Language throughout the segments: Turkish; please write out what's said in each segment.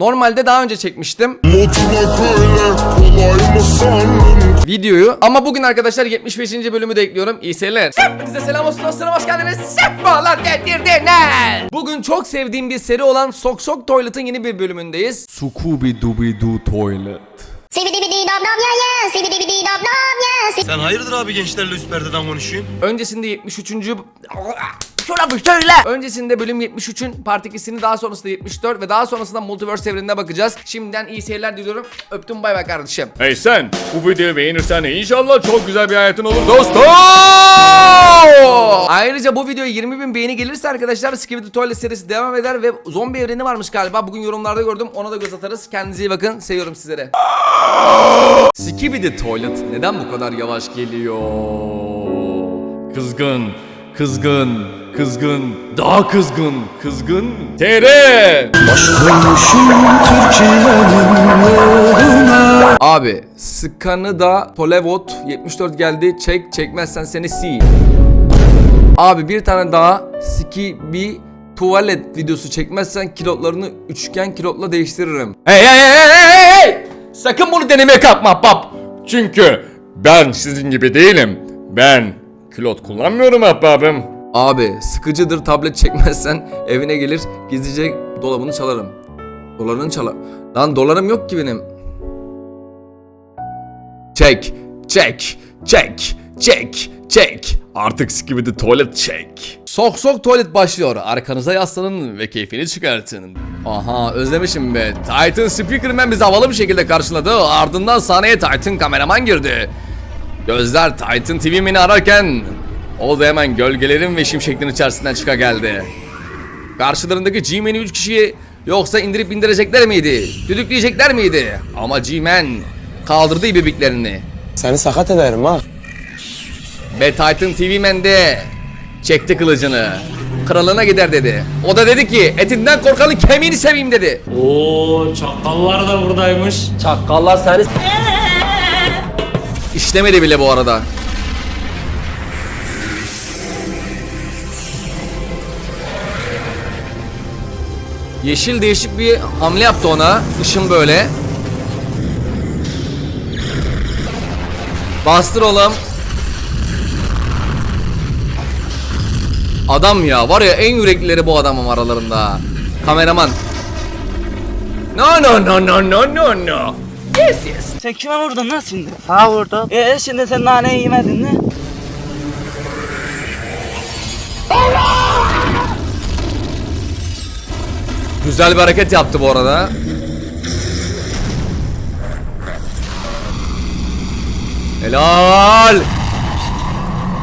Normalde daha önce çekmiştim videoyu. Ama bugün arkadaşlar 75. bölümü de ekliyorum. İyi seyirler. Hepinize selam olsun dostlarım hoş geldiniz. Sefalar getirdiniz. Bugün çok sevdiğim bir seri olan Sok Sok Toilet'ın yeni bir bölümündeyiz. Scooby Dooby Doo Toilet. Sen hayırdır abi gençlerle üst perdeden konuşuyorsun? Öncesinde 73. Şuna bir söyle. Öncesinde bölüm 73'ün part 2'sini daha sonrasında 74 ve daha sonrasında Multiverse evrenine bakacağız. Şimdiden iyi seyirler diliyorum. Öptüm bay bay kardeşim. Hey sen bu videoyu beğenirsen inşallah çok güzel bir hayatın olur dostum. Ayrıca bu videoya 20 bin beğeni gelirse arkadaşlar Skibidi Toilet serisi devam eder ve zombi evreni varmış galiba. Bugün yorumlarda gördüm. Ona da göz atarız. Kendinize iyi bakın. Seviyorum sizlere. Skibidi Toilet neden bu kadar yavaş geliyor? Kızgın, kızgın, kızgın, daha kızgın, kızgın. TR. Abi sıkanı da Polevot 74 geldi. Çek çekmezsen seni si. Abi bir tane daha Skibi tuvalet videosu çekmezsen kilotlarını üçgen kilotla değiştiririm. Hey hey hey hey hey hey! Sakın bunu denemeye kalkma pap. Çünkü ben sizin gibi değilim. Ben külot kullanmıyorum ahbabım. Abi sıkıcıdır tablet çekmezsen evine gelir gizlice dolabını çalarım. Dolarını çalar. Lan dolarım yok ki benim. Çek, çek, çek, çek, çek. Artık skibidi tuvalet çek. Sok sok tuvalet başlıyor. Arkanıza yaslanın ve keyfini çıkartın. Aha özlemişim be. Titan Speakerman bizi havalı bir şekilde karşıladı. Ardından sahneye Titan kameraman girdi. Gözler Titan TV Mini ararken o da hemen gölgelerin ve şimşeklerin içerisinden çıka geldi. Karşılarındaki G-Man'i 3 kişiyi yoksa indirip indirecekler miydi? Düdükleyecekler miydi? Ama G-Man kaldırdı ibibiklerini. Seni sakat ederim ha. Ve Titan TV Man de çekti kılıcını. Kralına gider dedi. O da dedi ki etinden korkanın kemiğini seveyim dedi. Oo çakallar da buradaymış. Çakallar seni İşlemedi bile bu arada. Yeşil değişik bir hamle yaptı ona. Işın böyle. Bastır oğlum. Adam ya var ya en yüreklileri bu adamın aralarında. Kameraman. No no no no no no no. Yes yes. Sen kime vurdun lan şimdi? Ha vurdum. Ee şimdi sen naneyi yemedin mi? Güzel bir hareket yaptı bu arada. Helal.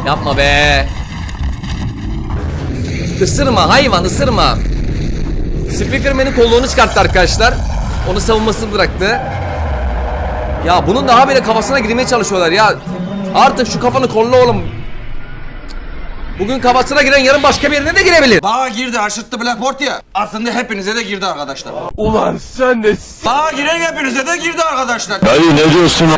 Yapma be. Isırma hayvan ısırma. Speakerman'in kolluğunu çıkarttı arkadaşlar. Onu savunmasını bıraktı. Ya bunun daha bile kafasına girmeye çalışıyorlar ya. Artık şu kafanı kolla oğlum. Bugün kafasına giren yarın başka bir yerine de girebilir. Bana girdi aşırttı Blackboard ya. Aslında hepinize de girdi arkadaşlar. Ulan sen de... Bana giren hepinize de girdi arkadaşlar. Dayı ne diyorsun?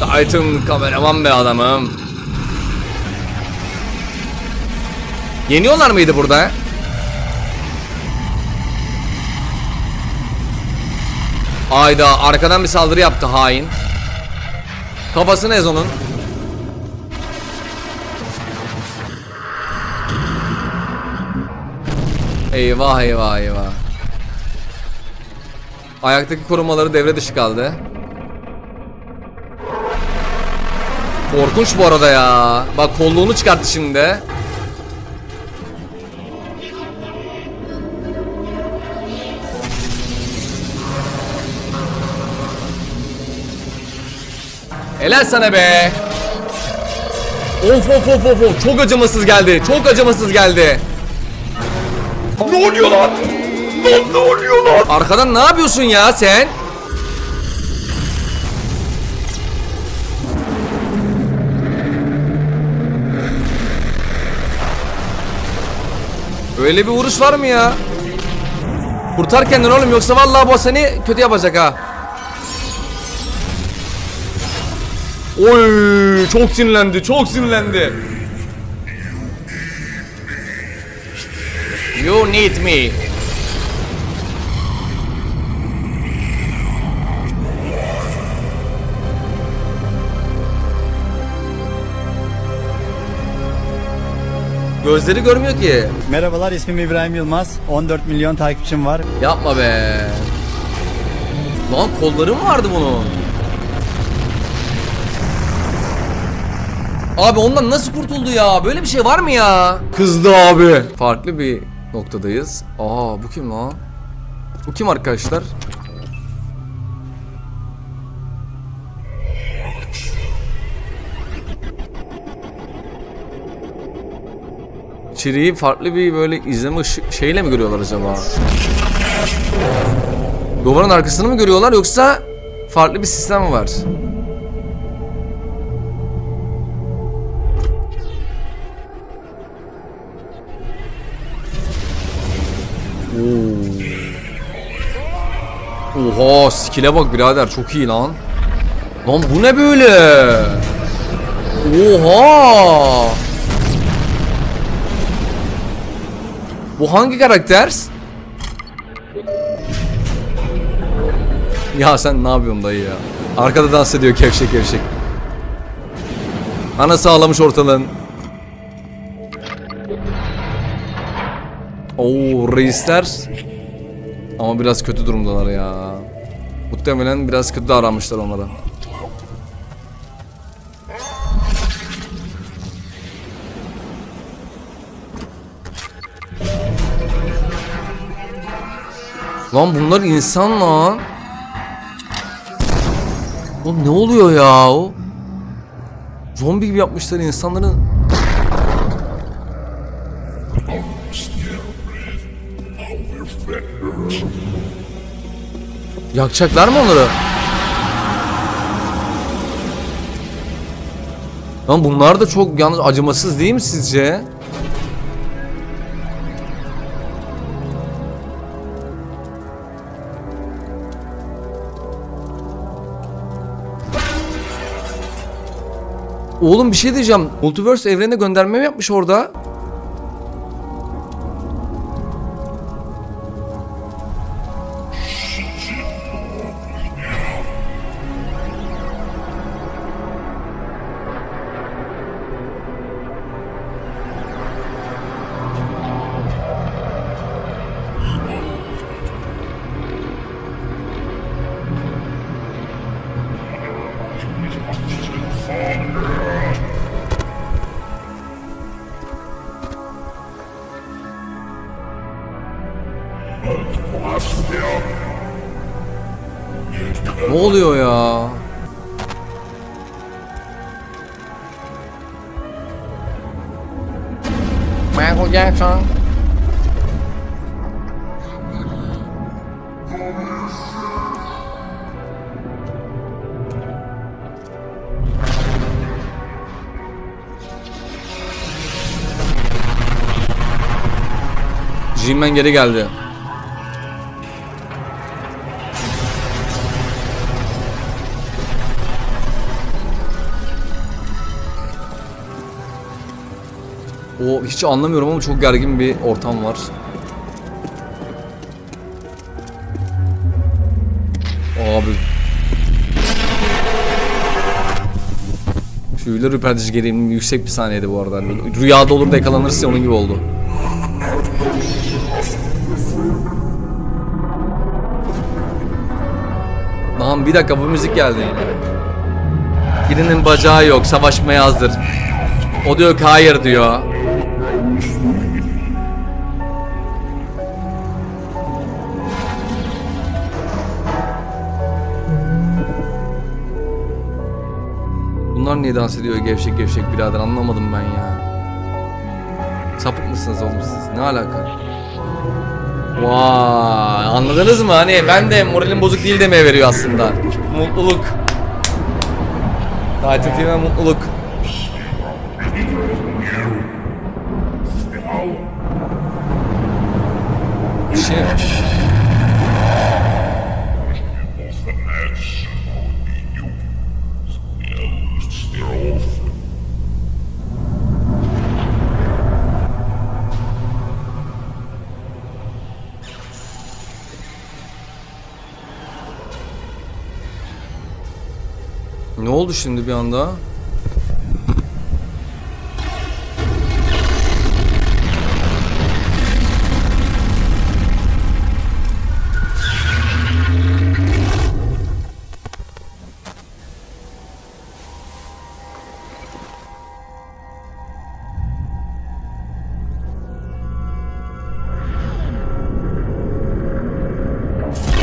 Titan kameraman be adamım. Yeniyorlar mıydı burada? Ayda arkadan bir saldırı yaptı hain. Kafasını ez onun. Eyvah eyvah eyvah. Ayaktaki korumaları devre dışı kaldı. Korkunç bu arada ya. Bak kolluğunu çıkarttı şimdi. Helal sana be. Of of of of of. Çok acımasız geldi. Çok acımasız geldi. Ne oluyor lan? Ne, ne oluyor lan? Arkadan ne yapıyorsun ya sen? Öyle bir vuruş var mı ya? Kurtar kendini oğlum yoksa vallahi bu seni kötü yapacak ha. Oy çok sinirlendi çok sinirlendi. You need me. Gözleri görmüyor ki. Merhabalar ismim İbrahim Yılmaz. 14 milyon takipçim var. Yapma be. Lan kolları mı vardı bunun? Abi ondan nasıl kurtuldu ya? Böyle bir şey var mı ya? Kızdı abi. Farklı bir noktadayız. Aa bu kim lan? Bu kim arkadaşlar? İçeriği farklı bir böyle izleme şeyle mi görüyorlar acaba? Duvarın arkasını mı görüyorlar yoksa farklı bir sistem mi var? Oha skill'e bak birader çok iyi lan. Lan bu ne böyle? Oha! Bu hangi karakter? Ya sen ne yapıyorsun dayı ya? Arkada dans ediyor kevşek kevşek. Ana sağlamış ortalığın. Oo reisler. Ama biraz kötü durumdalar ya. Muhtemelen biraz kötü davranmışlar onlara. Lan bunlar insan lan. Oğlum ne oluyor ya? Zombi gibi yapmışlar insanların. Yakacaklar mı onları? Lan bunlar da çok yalnız acımasız değil mi sizce? Oğlum bir şey diyeceğim. Multiverse evrene gönderme mi yapmış orada? Ne oluyor ya? Michael Jackson. Jim geri geldi. O hiç anlamıyorum ama çok gergin bir ortam var. Abi. Tüyler ürpertici gerilim yüksek bir sahneydi bu arada. Hani rüyada olur da yakalanırsın onun gibi oldu. Lan bir dakika bu müzik geldi. Birinin bacağı yok savaşmaya hazır. O diyor ki hayır diyor. Bunlar niye dans ediyor gevşek gevşek birader anlamadım ben ya. Sapık mısınız oğlum siz? Ne alaka? Vay anladınız mı? Hani ben de moralim bozuk değil demeye veriyor aslında. Mutluluk. Tatil filme mutluluk. Şey. oldu şimdi bir anda?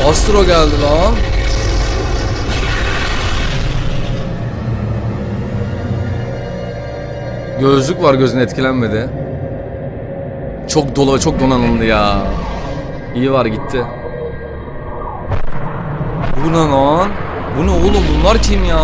Astro geldi lan. Gözlük var gözün etkilenmedi. Çok dolu çok donanımlı ya. İyi var gitti. Bu ne lan? Bu ne oğlum bunlar kim ya?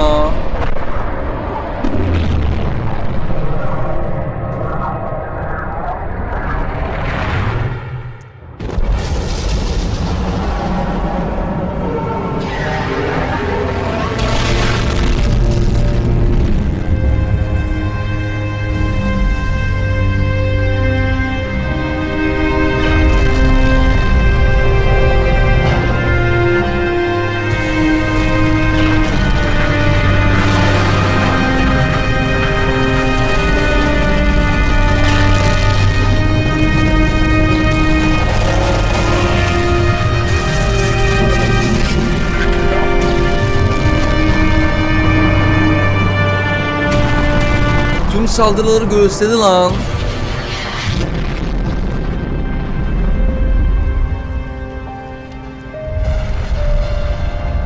Saldırıları göğüsledi lan.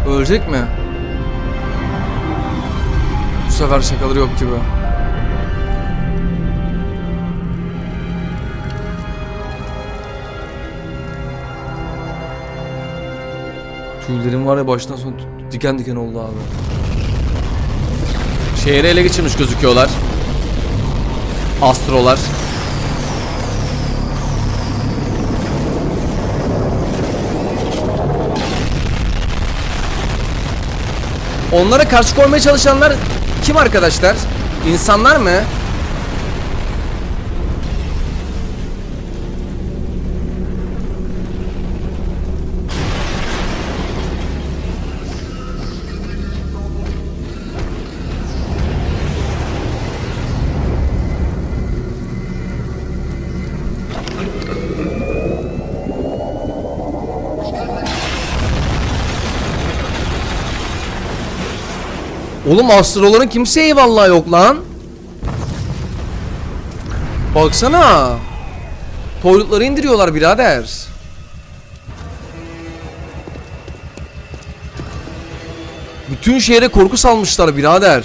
Ölecek mi? Bu sefer şakaları yok gibi. Tüylerim var ya baştan sona diken diken oldu abi. Şehri ele geçirmiş gözüküyorlar. Astrolar. Onlara karşı koymaya çalışanlar kim arkadaşlar? İnsanlar mı? Oğlum astroların kimseye eyvallah yok lan. Baksana. Toiletları indiriyorlar birader. Bütün şehre korku salmışlar birader.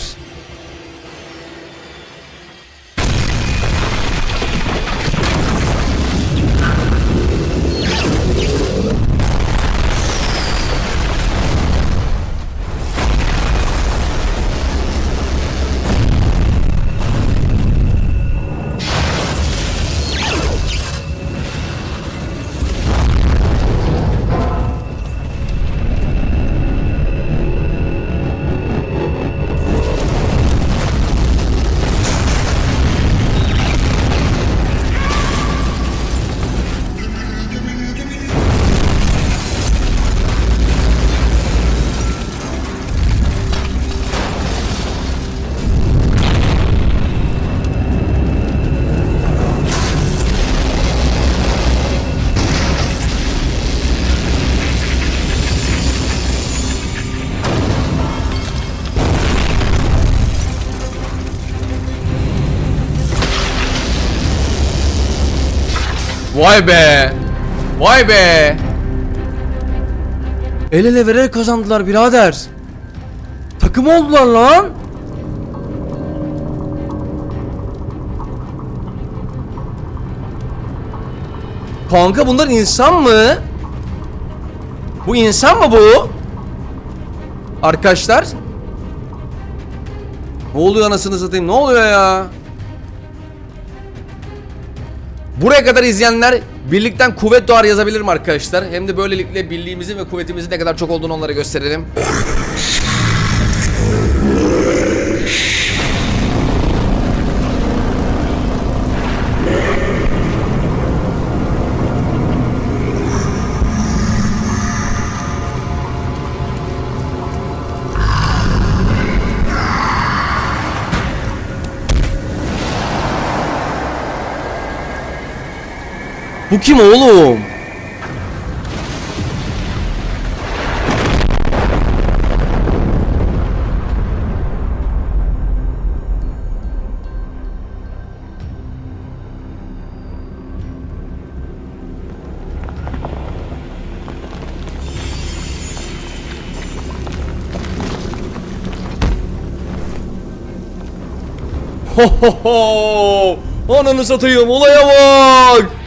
Vay be. Vay be. El ele vererek kazandılar birader. Takım oldular lan. Kanka bunlar insan mı? Bu insan mı bu? Arkadaşlar. Ne oluyor anasını satayım? Ne oluyor ya? Buraya kadar izleyenler birlikten kuvvet doğar yazabilir mi arkadaşlar? Hem de böylelikle birliğimizin ve kuvvetimizin ne kadar çok olduğunu onlara gösterelim. Bu kim oğlum? Ho ho ho! Ananı satayım olaya bak!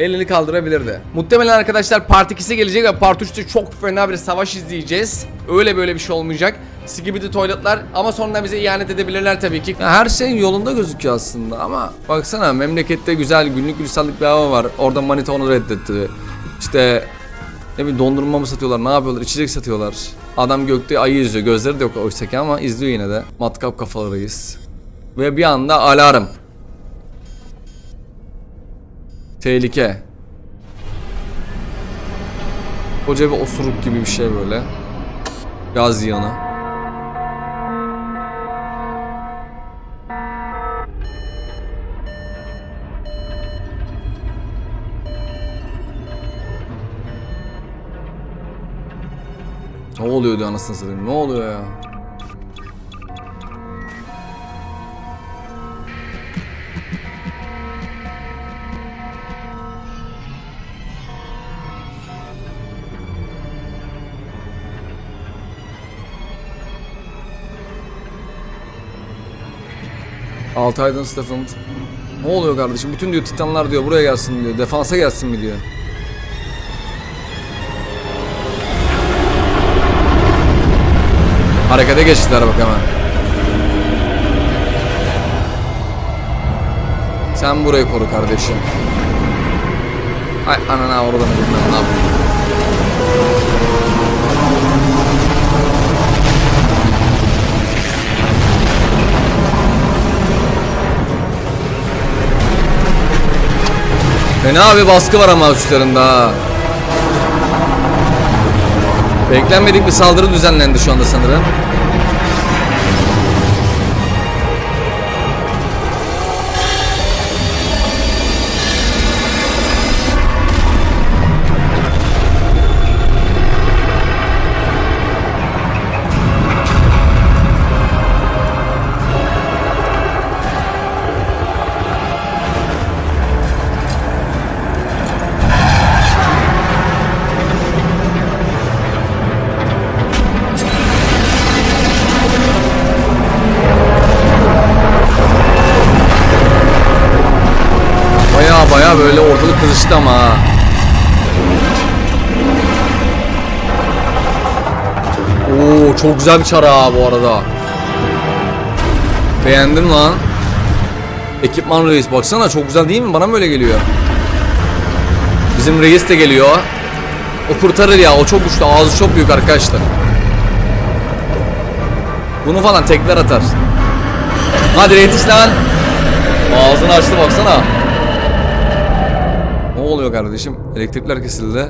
Elini kaldırabilirdi. Muhtemelen arkadaşlar Part 2'si gelecek ve Part 3'te çok fena bir savaş izleyeceğiz. Öyle böyle bir şey olmayacak. Skibidi tuvaletler ama sonra bize ihanet edebilirler tabii ki. Her şey yolunda gözüküyor aslında ama baksana memlekette güzel günlük gülistanlık bir hava var. Orada manita onu reddetti. İşte ne bileyim dondurma mı satıyorlar ne yapıyorlar içecek satıyorlar. Adam gökte ayı izliyor gözleri de yok oysa ki ama izliyor yine de. Matkap kafalarıyız. Ve bir anda alarm. Tehlike. Koca bir osuruk gibi bir şey böyle. Gaz yanı. Ne oluyor diyor anasını satayım. Ne oluyor ya? Altay'dan Stefan. Ne oluyor kardeşim? Bütün diyor titanlar diyor buraya gelsin diyor. Defansa gelsin mi diyor. Harekete geçtiler bak hemen. Sen burayı koru kardeşim. Ay anana oradan bilmem ne yapayım. Fena bir baskı var ama üstlerinde ha. Beklenmedik bir saldırı düzenlendi şu anda sanırım. Çok güzel bir çara bu arada. Beğendim lan. Ekipman reis baksana çok güzel değil mi? Bana mı öyle geliyor? Bizim reis de geliyor. O kurtarır ya o çok güçlü ağzı çok büyük arkadaşlar. Bunu falan tekler atar. Hadi yetiş lan. Ağzını açtı baksana. Ne oluyor kardeşim? Elektrikler kesildi.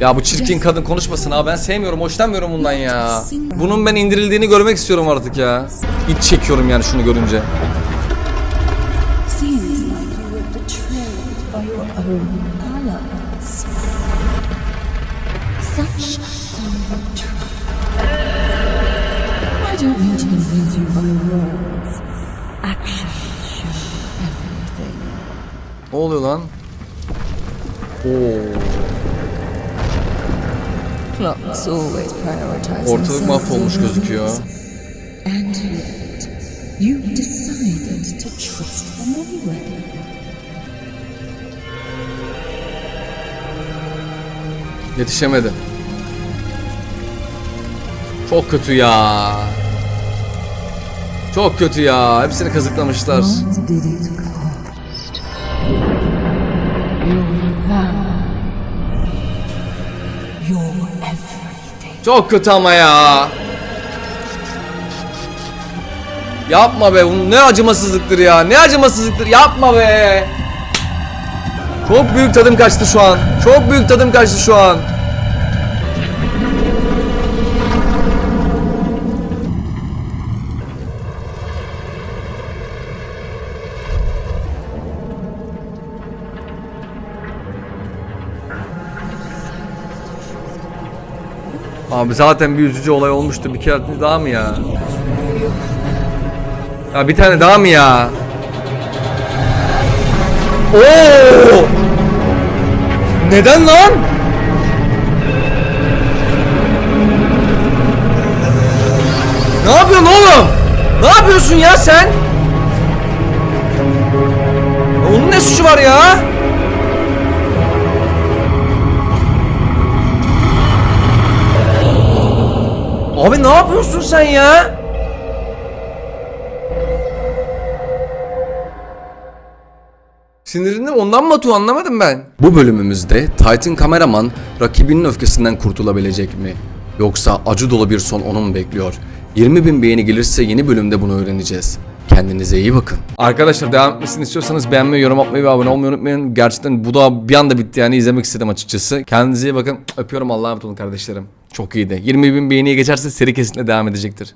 Ya bu çirkin kadın konuşmasın ha ben sevmiyorum hoşlanmıyorum bundan ya. Bunun ben indirildiğini görmek istiyorum artık ya. İç çekiyorum yani şunu görünce. Ne oluyor lan? Oo. Ortalık mahvolmuş gözüküyor. And yet, you decided to trust them anyway. Yetişemedi. Çok kötü ya. Çok kötü ya. Hepsini kazıklamışlar. Çok kötü ama ya. Yapma be. Bu ne acımasızlıktır ya. Ne acımasızlıktır. Yapma be. Çok büyük tadım kaçtı şu an. Çok büyük tadım kaçtı şu an. Abi zaten bir üzücü olay olmuştu. Bir kere daha mı ya? Ya bir tane daha mı ya? Oo! Neden lan? Ne yapıyorsun oğlum? Ne yapıyorsun ya sen? Abi ne yapıyorsun sen ya? Sinirini ondan mı atıyor anlamadım ben. Bu bölümümüzde Titan kameraman rakibinin öfkesinden kurtulabilecek mi? Yoksa acı dolu bir son onu mu bekliyor? 20 bin beğeni gelirse yeni bölümde bunu öğreneceğiz. Kendinize iyi bakın. Arkadaşlar devam etmesini istiyorsanız beğenmeyi, yorum atmayı ve abone olmayı unutmayın. Gerçekten bu da bir anda bitti yani izlemek istedim açıkçası. Kendinize iyi bakın. Öpüyorum Allah'a emanet olun kardeşlerim. Çok iyiydi. 20 bin beğeniye geçerse seri kesinlikle devam edecektir.